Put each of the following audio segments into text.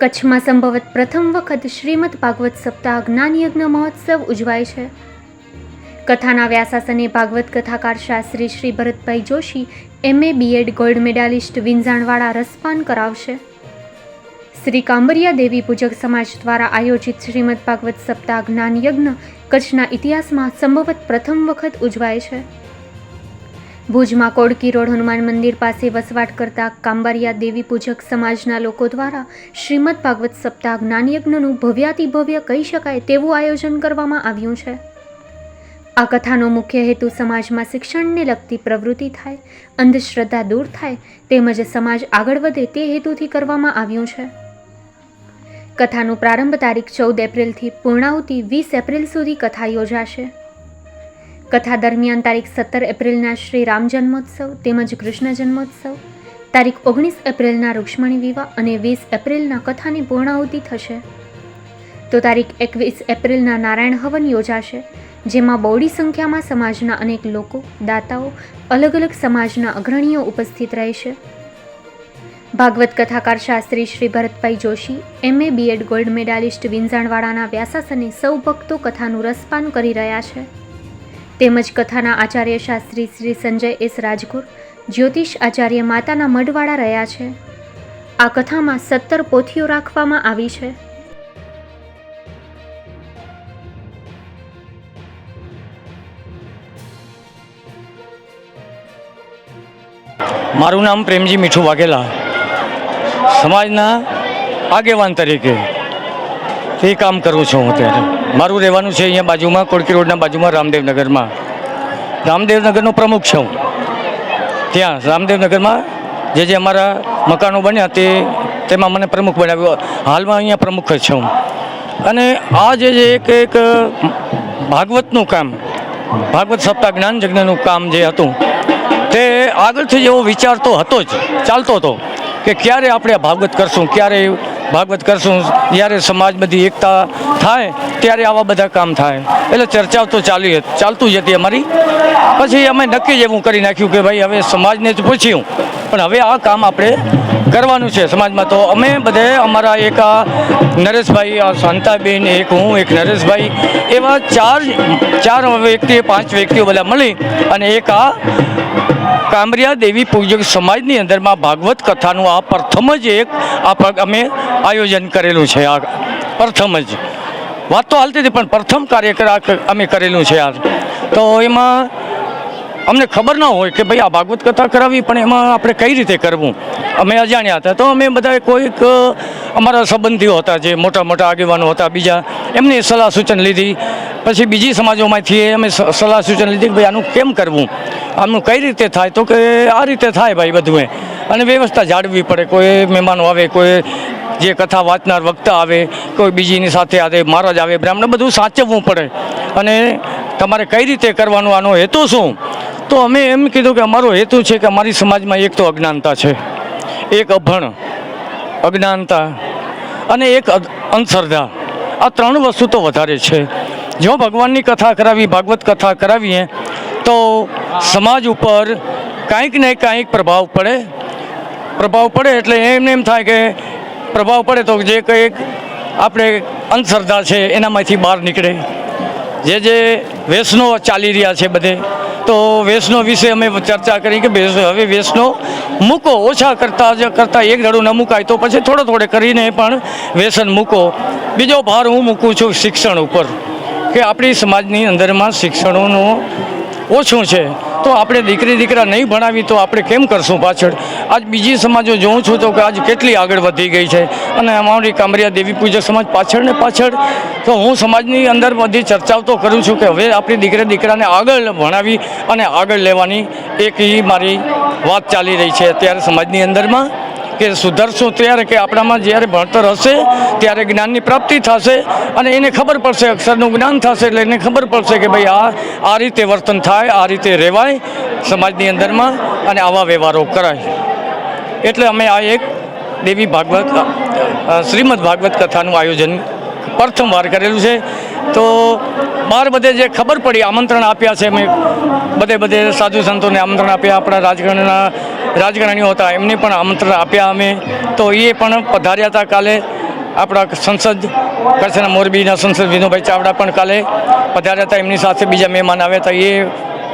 કચ્છમાં સંભવત પ્રથમ વખત શ્રીમદ ભાગવત સપ્તાહ જ્ઞાનયજ્ઞ મહોત્સવ ઉજવાય છે. કથાના વ્યાસાસને ભાગવત કથાકાર Shastri Shri Bharatbhai Joshi MA B Ed gold medalist વિંઝાણવાળા રસપાન કરાવશે. શ્રી કાંબરિયા દેવી પૂજક સમાજ દ્વારા આયોજિત શ્રીમદ ભાગવત સપ્તાહ જ્ઞાન યજ્ઞ કચ્છના ઇતિહાસમાં સંભવત પ્રથમ વખત ઉજવાય છે. ભુજમાં કોડકી રોડ હનુમાન મંદિર પાસે વસવાટ કરતા કાંબારિયા દેવી પૂજક સમાજના લોકો દ્વારા શ્રીમદ ભાગવત સપ્તાહ જ્ઞાનયજ્ઞનું ભવ્યાતિભવ્ય કહી શકાય તેવું આયોજન કરવામાં આવ્યું છે. આ કથાનો મુખ્ય હેતુ સમાજમાં શિક્ષણને લગતી પ્રવૃત્તિ થાય, અંધશ્રદ્ધા દૂર થાય તેમજ સમાજ આગળ વધે તે હેતુથી કરવામાં આવ્યું છે. કથાનો પ્રારંભ તારીખ ચૌદ એપ્રિલથી પૂર્ણાહુતિ વીસ એપ્રિલ સુધી કથા યોજાશે. કથા દરમિયાન તારીખ સત્તર એપ્રિલના શ્રી રામ જન્મોત્સવ તેમજ કૃષ્ણ જન્મોત્સવ, તારીખ ઓગણીસ એપ્રિલના રૂક્ષ્મણી વિવાહ અને વીસ એપ્રિલના કથાની પૂર્ણાહુતિ થશે. તો તારીખ એકવીસ એપ્રિલના નારાયણ હવન યોજાશે, જેમાં બહોળી સંખ્યામાં સમાજના અનેક લોકો, દાતાઓ, અલગ અલગ સમાજના અગ્રણીઓ ઉપસ્થિત રહેશે. ભાગવત કથાકાર Shastri Shri Bharatbhai Joshi, MA B Ed gold medalist વિંજાણવાડાના વ્યાસાસને સૌ ભક્તો કથાનું રસપાન કરી રહ્યા છે. તેમજ કથાના આચાર્ય શાસ્ત્રી શ્રી સંજય એસ રાજગુર, જ્યોતિષ આચાર્ય માતાના મઢવાળા રહ્યા છે. આ કથામાં સત્તર પોથીઓ રાખવામાં આવી છે. મારું નામ પ્રેમજી મીઠું વાઘેલા. સમાજના આગેવાન તરીકે એ કામ કરું છું હું અત્યારે. મારું રહેવાનું છે અહીંયા બાજુમાં કોડકી રોડના બાજુમાં, રામદેવનગરમાં. રામદેવનગરનો પ્રમુખ છું. ત્યાં, રામદેવનગરમાં જે જે અમારા મકાનો બન્યા તે, તેમાં મને પ્રમુખ બનાવ્યો. હાલમાં અહીંયા પ્રમુખ જ છું. અને આ જે એક એક, ભાગવતનું કામ, ભાગવત સપ્તાહ જ્ઞાન યજ્ઞનું કામ જે હતું, તે આગળથી જેવો વિચાર તો હતો જ, ચાલતો હતો, કે ક્યારે આપણે ભાગવત કરશું, ક્યારે ભાગવત કરશું. જ્યારે સમાજ બધી એકતા થાય, ત્યારે આવા બધા કામ થાય. એટલે ચર્ચાઓ તો ચાલી ચાલતું જ હતી અમારી. પછી અમે નક્કી જ એવું કરી નાખ્યું કે ભાઈ હવે સમાજને જ પૂછ્યું. પણ હવે આ કામ આપણે કરવાનું છે સમાજમાં. તો અમે બધે અમારા એક નરેશભાઈ, આ શાંતાબેન, એક હું, એક નરેશભાઈ, એવા ચાર ચાર વ્યક્તિ પાંચ વ્યક્તિઓ બધા મળી અને એક આ કામરિયા દેવી પૂજક સમાજની અંદરમાં ભાગવત કથાનું આ પ્રથમ જ એક આ અમે આયોજન કરેલું છે આ પ્રથમ જ. વાત તો હાલતી હતી, પણ પ્રથમ આ અમે કરેલું છે આ. તો એમાં અમને ખબર ના હોય કે ભાઈ આ ભાગવત કથા કરાવી, પણ એમાં આપણે કઈ રીતે કરવું? અમે અજાણ્યા હતા. તો અમે બધા કોઈક અમારા સંબંધીઓ હતા જે મોટા મોટા આગેવાનો હતા, બીજા. એમની સલાહ સૂચન લીધી. પછી બીજી સમાજોમાંથી અમે સલાહ સૂચન લીધી કે ભાઈ આનું કેમ કરવું? આનું કઈ રીતે થાય? તો કે આ રીતે થાય ભાઈ બધું અને વ્યવસ્થા જાળવવી પડે. કોઈ મહેમાનો આવે, કોઈ જે કથા વાંચનાર વક્તા આવે, કોઈ બીજીની સાથે આવે મહારાજ આવે, બ્રાહ્મણ, બધું સાચવવું પડે. અને તમારે કઈ રીતે કરવાનું આનો હેતુ શું? તો અમે એમ કીધું કે અમારો હેતુ છે કે અમારી સમાજમાં એક તો અજ્ઞાનતા છે, એક અભણ, અજ્ઞાનતા અને એક અધ- અંધશ્રદ્ધા. આ ત્રણ વસ્તુ તો વધારે છે. જો ભગવાનની કથા કરાવી, ભાગવત કથા કરાવીએ, તો સમાજ ઉપર કાંઈક ને કાંઈક પ્રભાવ પડે. પ્રભાવ પડે એટલે એમને એમ થાય કે પ્રભાવ પડે તો જે કંઈક આપણે અંધશ્રદ્ધા છે એનામાંથી બહાર નીકળે. જે જે વ્યસનો ચાલી રહ્યા છે બધે, તો વૈષ્ણવ વિશે અમે ચર્ચા કરી કે હવે વૈષ્ણવ મૂકો, ઓછા કરતા જ કરતાં એક દડું ન મુકાય તો પછી થોડો થોડે કરીને પણ વ્યસન મૂકો. બીજો ભાર હું મૂકું છું શિક્ષણ ઉપર. કે આપણી સમાજની અંદરમાં શિક્ષણોનું ઓછું છે, તો આપણે દીકરી દીકરા નહીં ભણાવી તો આપણે કેમ કરશું પાછળ? આજ બીજી સમાજો જોઉં છું તો કે આજ કેટલી આગળ વધી ગઈ છે. અને અમારી કામરિયા દેવી પૂજક સમાજ પાછળ ને પાછળ તો હું સમાજની અંદર બધી ચર્ચાઓ તો કરું છું કે હવે આપણી દીકરી દીકરાને આગળ ભણાવી અને આગળ લેવાની એક મારી વાત ચાલી રહી છે અત્યારે સમાજની અંદરમાં. કે સુધરશું ત્યારે કે આપણામાં જ્યારે ભણતર હશે, ત્યારે જ્ઞાનની પ્રાપ્તિ થશે અને એને ખબર પડશે, અક્ષરનું જ્ઞાન થશે એટલે એને ખબર પડશે કે ભાઈ આ આ રીતે વર્તન થાય, આ રીતે રહેવાય સમાજની અંદરમાં અને આવા વ્યવહારો કરાય. એટલે અમે આ એક દેવી ભાગવત શ્રીમદ ભાગવત કથાનું આયોજન પ્રથમ વાર કરેલું છે. તો બહાર બધે જે ખબર પડી, આમંત્રણ આપ્યા છે, અમે બધે બધે સાધુ સંતોને આમંત્રણ આપ્યા, આપણા રાજકારણના રાજકારણીઓ હતા, એમને પણ આમંત્રણ આપ્યા અમે. તો એ પણ પધાર્યા હતા કાલે. આપણા સંસદ કચ્છના મોરબીના સંસદ વિનોભાઈ ચાવડા પણ કાલે પધાર્યા હતા. એમની સાથે બીજા મહેમાન આવ્યા હતા, એ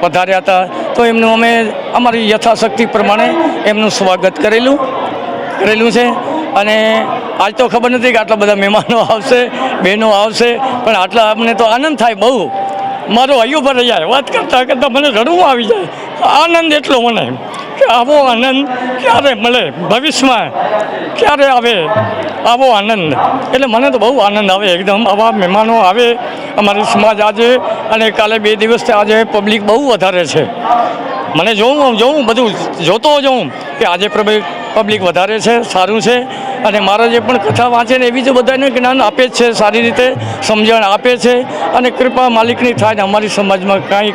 પધાર્યા હતા. તો એમનું અમે, અમારી યથાશક્તિ પ્રમાણે એમનું સ્વાગત કરેલું કરેલું છે. અને આજ તો ખબર નથી કે આટલા બધા મહેમાનો આવશે, બહેનો આવશે, પણ આટલા અમને તો આનંદ થાય બહુ. મારો હૈયું ભરાઈ જાય વાત કરતાં કરતાં મને રડવું આવી જાય. આનંદ એટલો મને કે આવો આનંદ ક્યારે મળે ભવિષ્યમાં? ક્યારે આવે? આવો આનંદ. એટલે મને તો બહુ આનંદ આવે, એકદમ. આવા મહેમાનો આવે અમારી સમાજ આજે અને કાલે બે દિવસથી આજે પબ્લિક બહુ વધારે છે. મને જોઉં જોઉં, બધું જોતો જોઉં કે આજે પબ્લિક વધારે છે, સારું છે. અને મારા જે પણ કથા વાંચે ને એવી જ બધાને જ્ઞાન આપે જ છે, સારી રીતે સમજણ આપે છે. અને કૃપા માલિકની થાય ને અમારી સમાજમાં કાંઈક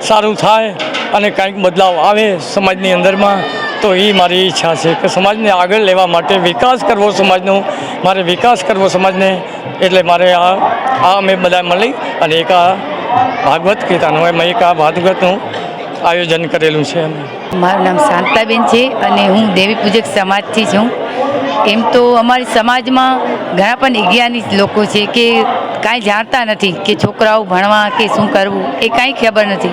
સારું થાય અને કાંઈક બદલાવ આવે સમાજની અંદરમાં તો એ મારી ઈચ્છા છે કે સમાજને આગળ લેવા માટે વિકાસ કરવો સમાજનો મારે વિકાસ કરવો સમાજને એટલે મારે આ આ અમે બધા મળી અને એક આ ભાગવત ગીતાનું એમ એક આ ભાગવતનું આયોજન કરેલું છે મારું નામ શાંતાબેન છે અને હું દેવી પૂજક સમાજથી છું. એમ તો અમારી સમાજમાં ઘણા પણ અજ્ઞાની લોકો છે કે કાંઈ જાણતા નથી કે છોકરાઓ ભણવા કે શું કરવું, એ કાંઈ ખબર નથી.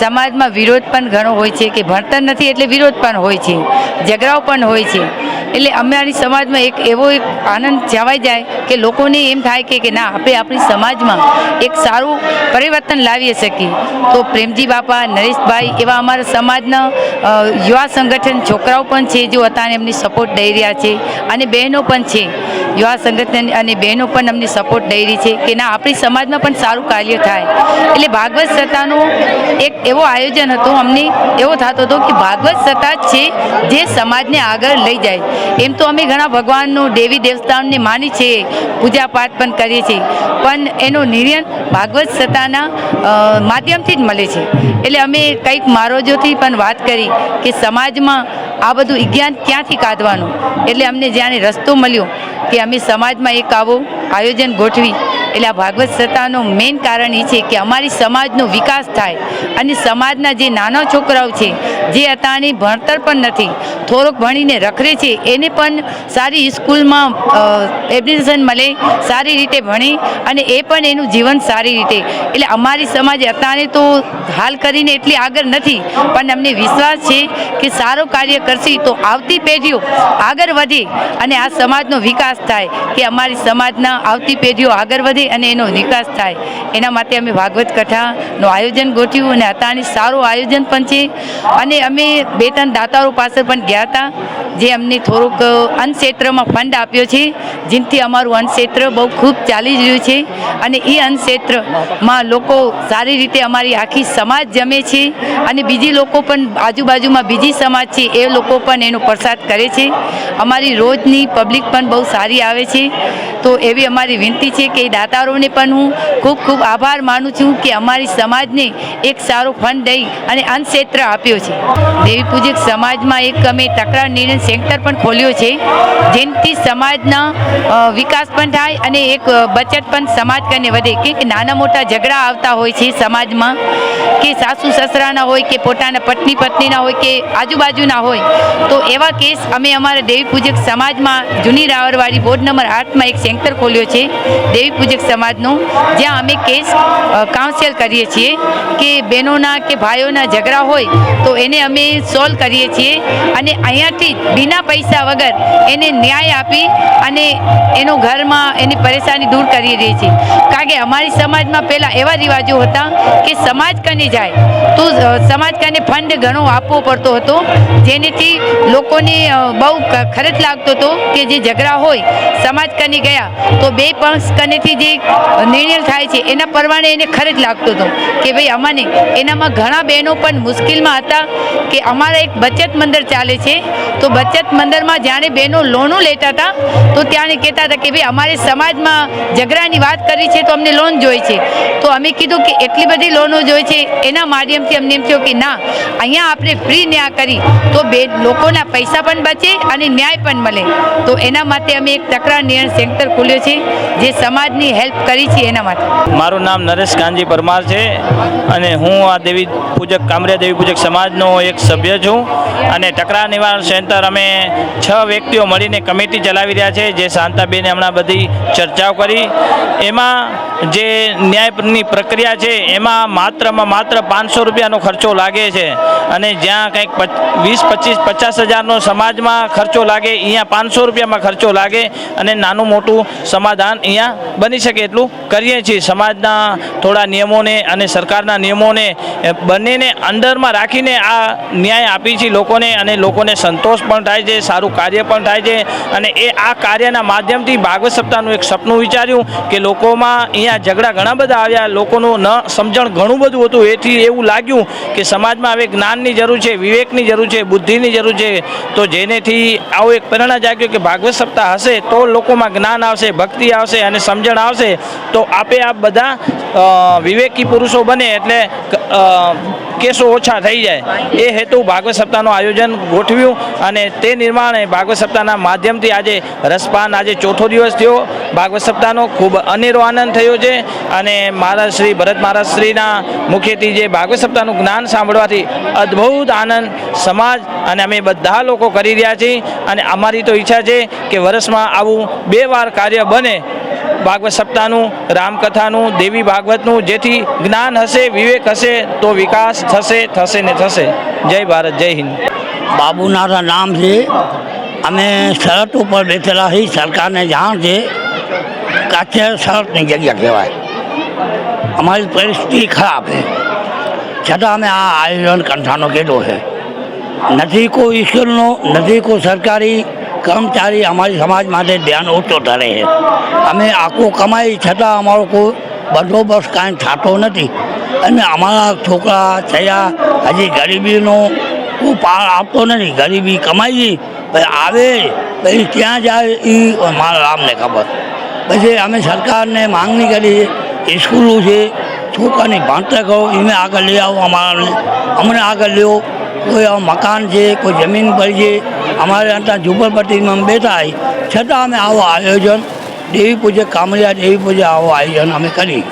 સમાજમાં વિરોધ પણ ઘણો હોય છે કે ભણતર નથી એટલે વિરોધ પણ હોય છે, ઝઘડાઓ પણ હોય છે. એટલે અમારી સમાજમાં એક એવો એક આનંદ જવાઈ જાય કે લોકોને એમ થાય કે ના, આપણે આપણી સમાજમાં એક સારું પરિવર્તન લાવી શકીએ. તો પ્રેમજી બાપા, નરેશભાઈ એવા અમારા સમાજના યુવા સંગઠન છોકરાઓ પણ છે જો અત્યારે એમની સપોર્ટ દઈ રહ્યા છે અને બહેનો પણ છે. યુવા સંગઠન અને બહેનો પણ અમને સપોર્ટ દઈ છે કે ના, આપણી સમાજમાં પણ સારું કાર્ય થાય. એટલે ભાગવત સત્તાનું એક એવો આયોજન હતું, અમને એવો થતો હતો કે ભાગવત સત્તા છે જે સમાજને આગળ લઈ જાય. એમ તો અમે ઘણા ભગવાનનું, દેવી દેવતાઓને માની છે, પૂજા પાઠ પણ કરીએ છીએ. પણ એનો નિર્ણય ભાગવત સત્તાના માધ્યમથી જ મળે છે. એટલે અમે કંઈક મારોજોથી પણ વાત કરી કે સમાજમાં આ બધું વિજ્ઞાન ક્યાંથી કાઢવાનું? એટલે અમને જ્યાં રસ્તો મળ્યો કે અમે સમાજમાં એક આવો આયોજન ગોઠવી એટલે આ ભાગવત સત્તાનું મેઇન કારણ એ છે કે અમારી સમાજનો વિકાસ થાય અને સમાજના જે નાના છોકરાઓ છે, જે અત્યારની ભણતર પણ નથી, થોડોક ભણીને રખડે છે, એને પણ સારી સ્કૂલમાં એડમિશન મળે, સારી રીતે ભણી અને એ પણ એનું જીવન સારી રીતે. એટલે અમારી સમાજ અત્યારે તો હાલ કરીને એટલી આગળ નથી, પણ અમને વિશ્વાસ છે કે સારું કાર્ય કરશે તો આવતી પેઢીઓ આગળ વધે અને આ સમાજનો વિકાસ થાય કે અમારી સમાજના આવતી પેઢીઓ આગળ વધે. અને એનો વિકાસ થાય. એના માટે અમે ભાગવત કથાનું આયોજન ગોઠવ્યું અને અત્યારની સારું આયોજન પણ છે. અને અમે બે ત્રણ દાતારો પાસે પણ ગયા હતા. જે અમને થોડુંક અન્નક્ષેત્રમાં ફંડ આપ્યો છે જેથી અમારું અન્નક્ષેત્ર બહુ ખૂબ ચાલી રહ્યું છે. અને એ અન્નક્ષેત્રમાં લોકો સારી રીતે અમારી આખી સમાજ જમે છે અને બીજી લોકો પણ આજુબાજુમાં બીજી સમાજ છે, એ લોકો પણ એનો પ્રસાદ કરે છે. અમારી રોજની પબ્લિક પણ બહુ સારી આવે છે. તો એવી અમારી વિનંતી છે કે દાતારોને પણ હું ખૂબ ખૂબ આભાર માનું છું કે અમારી સમાજને એક સારો ફંડ દઈ અને અન્નક્ષેત્ર આપ્યો છે. દેવી પૂજક સમાજમાં એક અમે તકરાર નિર્ણય સેન્ટર પણ ખોલ્યો છે, જેનાથી સમાજના વિકાસ પણ થાય અને એક બચત પણ સમાજ કને વધે. કે નાના મોટા ઝઘડા આવતા હોય છે સમાજમાં, કે સાસુ સસરાના હોય, કે પોતાના પત્ની પત્નીના હોય, કે આજુબાજુના હોય, તો એવા કેસ અમે અમારા દેવી પૂજક સમાજમાં જૂની રાવરવાડી બોર્ડ નંબર આઠમાં એક સેન્ટર ખોલ્યો છે, દેવી પૂજક સમાજનો, જ્યાં અમે કેસ કાઉન્સેલ કરીએ છીએ કે બહેનોના કે ભાઈઓના ઝઘડા હોય, તો એને અમે સોલ્વ કરીએ છીએ. અને અહીંયાથી બિના પૈસા વગર એને ન્યાય આપી અને એનો ઘરમાં એની પરેશાની દૂર કરી રહી છે. કારણ કે અમારી સમાજમાં પહેલાં એવા રિવાજો હતા કે સમાજ કને જાય તો સમાજ કને ફંડ ઘણો આપવો પડતો હતો, જેનેથી લોકોને બહુ ખર્ચ લાગતો હતો કે જે ઝઘડા હોય, સમાજ કને ગયા તો બે પક્ષ કનેથી જે નિર્ણય થાય છે એના પ્રમાણે એને ખર્ચ લાગતો હતો કે ભાઈ અમને એનામાં ઘણા બહેનો પણ મુશ્કેલમાં હતા કે અમારા એક બચત મંદિર ચાલે છે, તો બચત મંદિરમાં જાણે બહેનો લોનું લેતા હતા, તો ત્યાં કહેતા હતા કે ભાઈ, અમારે સમાજમાં ઝઘડાની વાત કરી છે તો અમને લોન જોઈએ છે. તો અમે કીધું કે એટલી બધી લોનો જોઈએ છે, એના માધ્યમથી અમને એમ થયું કે ના, અહીંયા આપણે ફ્રી ન્યાય કરી, તો બે લોકોના પૈસા પણ બચે અને ન્યાય પણ મળે. તો એના માટે અમે એક તકરાર નિર્ણય સેન્ટર ખોલ્યો છે, જે સમાજની હેલ્પ કરી છે એના માટે. મારું નામ નરેશ કાનજી પરમાર છે અને હું આ દેવી પૂજક, કામરિયા દેવી પૂજક સમાજનો એક સભ્ય છું અને તકરાર નિવારણ સેન્ટર અમે છ વ્યક્તિઓ મળીને કમિટી ચલાવી રહ્યા છે, જે શાંતાબેને હમણાં બધી ચર્ચાઓ કરી. એમાં જે ન્યાયની પ્રક્રિયા છે, એમાં માત્રમાં માત્ર પાંચસો રૂપિયાનો ખર્ચો લાગે છે. અને જ્યાં કંઈક વીસ, પચીસ, પચાસ હજારનો સમાજમાં ખર્ચો લાગે અહીંયા પાંચસો રૂપિયામાં ખર્ચો લાગે અને નાનું મોટું સમાધાન અહીંયા બની શકે એટલું કરીએ છીએ. સમાજના થોડા નિયમોને અને સરકારના નિયમોને બંનેને અંડરમાં રાખીને આ ન્યાય આપી છે લોકોને અને લોકોને સંતોષ પણ થાય છે, સારું કાર્ય પણ થાય છે અને એ આ કાર્યના માધ્યમથી ભાગવત સપ્તાહનું એક સપનું વિચાર્યું કે લોકોમાં અહીંયા ઝઘડા ઘણા બધા આવ્યા, લોકોનું ન સમજણ ઘણું બધું હતું. એથી એવું લાગ્યું કે સમાજમાં હવે જ્ઞાનની જરૂર છે, વિવેકની જરૂર છે, બુદ્ધિની જરૂર છે. તો જેનેથી આવો એક પ્રેરણા જાગ્યો કે ભાગવત સપ્તાહ હશે તો લોકોમાં જ્ઞાન આવશે, ભક્તિ આવશે અને સમજણ આવશે. તો આપે આપ બધા વિવેકી પુરુષો બને એટલે કેસો ઓછા થઈ જાય. એ હેતુ ભાગવત સપ્તાહનું આયોજન ગોઠવ્યું અને તે નિર્માણે ભાગવત સપ્તાહના માધ્યમથી આજે રસપાન આજે ચોથો દિવસ થયો. ભાગવત સપ્તાહનો ખૂબ અનેરો આનંદ થયો છે અને મહારાજ શ્રી ભરત મહારાજ શ્રીના મુખ્યથી જે ભાગવત સપ્તાહનું જ્ઞાન સાંભળવાથી અદ્ભુત આનંદ સમાજ અને અમે બધા લોકો કરી રહ્યા છીએ. અને અમારી તો ઈચ્છા છે કે વર્ષમાં આવું બે વાર કાર્ય બને ભાગવત સપ્તાહનું, રામકથાનું, દેવી ભાગવતનું, જેથી જ્ઞાન હશે, વિવેક હશે, તો વિકાસ થશે થશે ને થશે. જય ભારત, જય હિન્દ. બાબુના નામ છે. અમે શરત ઉપર બેઠેલા છીએ, સરકારને જાણ છે. કાચે શરતની જગ્યા કહેવાય. અમારી પરિસ્થિતિ ખરાબ છે. છતાં અમે આ આયોજન કંઠાનો કીધો છે. નથી કોઈ સ્કૂલનો, નથી કોઈ સરકારી કર્મચારી અમારી સમાજ માટે ધ્યાન ઓછો ધરે છે. અમે આખું કમાઈ છતાં અમારો કોઈ બંદોબસ્ત કાંઈ થતો નથી. અને અમારા છોકરા થયા, હજી ગરીબીનો કોઈ પાર આપતો નથી. ગરીબી કમાઈ પછી આવે, પછી ક્યાં જાય એ મારા રામને ખબર. પછી અમે સરકારને માંગણી કરી સ્કૂલો છે, છોકરાની ભણતર કરો એને આગળ લઈ આવો અમારાને. અમને આગળ લ્યો. કોઈ મકાન છે, કોઈ જમીન પડી છે અમારે ત્યાં ઝુંપડપટ્ટીમાં બેઠા છતાં અમે આવો આયોજન, દેવી પૂજક કામરિયા દેવી પૂજા આવો આયોજન અમે કરી.